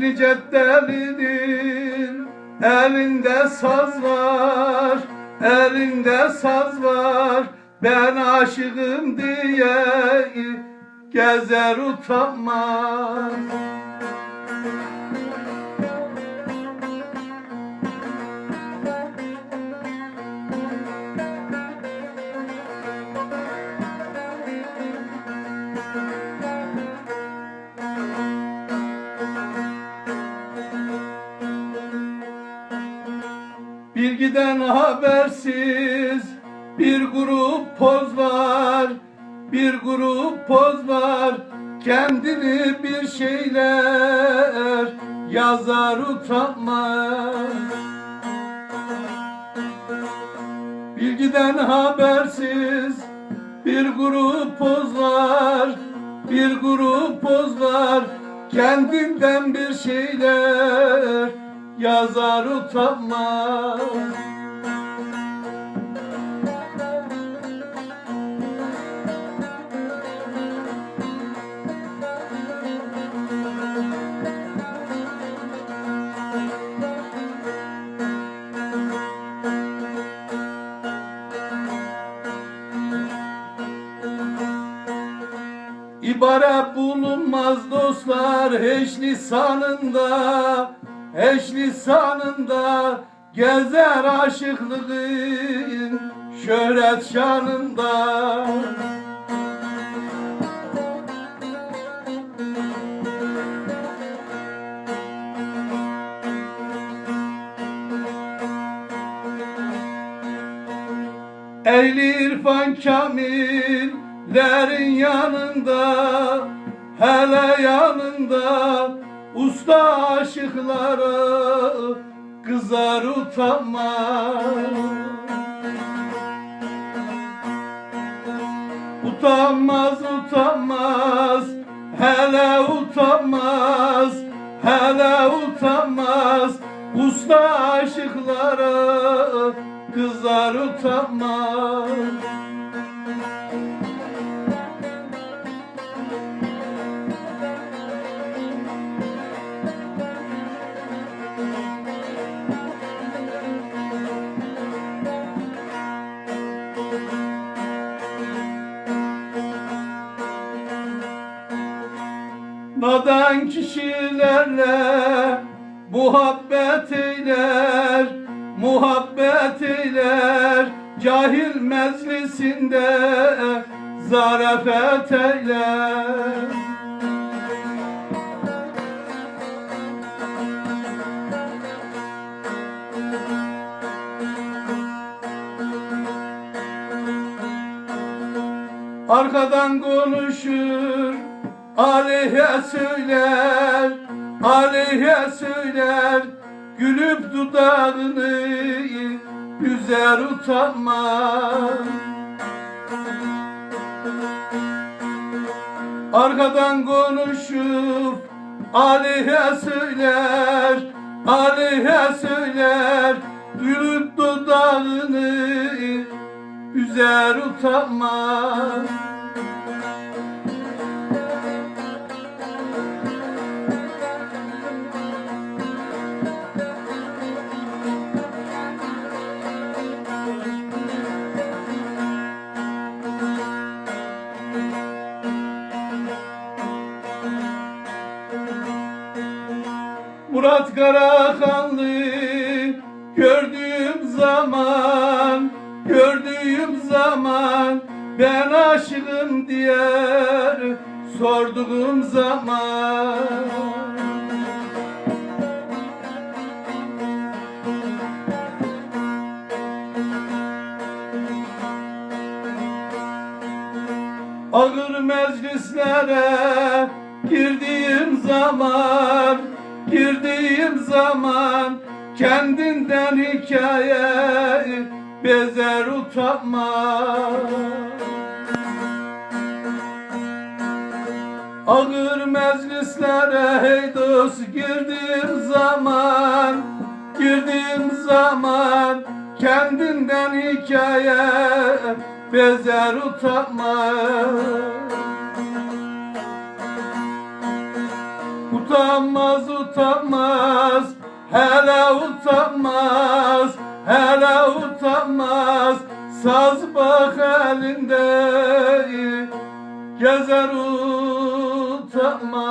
Necdet delinin elinde saz var, elinde saz var. Ben aşığım diye gezer utanmaz. Bilgiden habersiz bir grup poz var, bir grup poz var. Kendini bir şeyler yazar utanmaz. Bilgiden habersiz bir grup poz var, bir grup poz var. Kendinden bir şeyler yazar utanmaz. İbare bulunmaz dostlar eş lisanında Eş lisanında gezer aşıklığın şöhret şanında. Ehli irfan kamillerin yanında Hele yanında usta aşıklara Kızar utanmaz. Utanmaz utanmaz Hele utanmaz Hele utanmaz. Usta aşıklara Kızar utanmaz Nadan kişilerle muhabbet eyler, muhabbet eyler, cahil meclisinde zarafet eyler. Arkadan konuşur, aleyhe söyler, aleyhe söyler, gülüp dudağını üzer utanmaz. Arkadan konuşup aleyhe söyler, aleyhe söyler, gülüp dudağını üzer utanmaz. Murat Karakanlı gördüğüm zaman gördüğüm zaman ben aşığım diye sorduğum zaman. Ağır meclislere girdiğim zaman Girdiğim zaman kendinden hikaye bezer utanma. Ağır meclislere hey dost girdiğim zaman Girdiğim zaman kendinden hikaye bezer utanma Utanmaz utanmaz. Hele utanmaz Hele utanmaz. Saz bak elinde Gezer utanmaz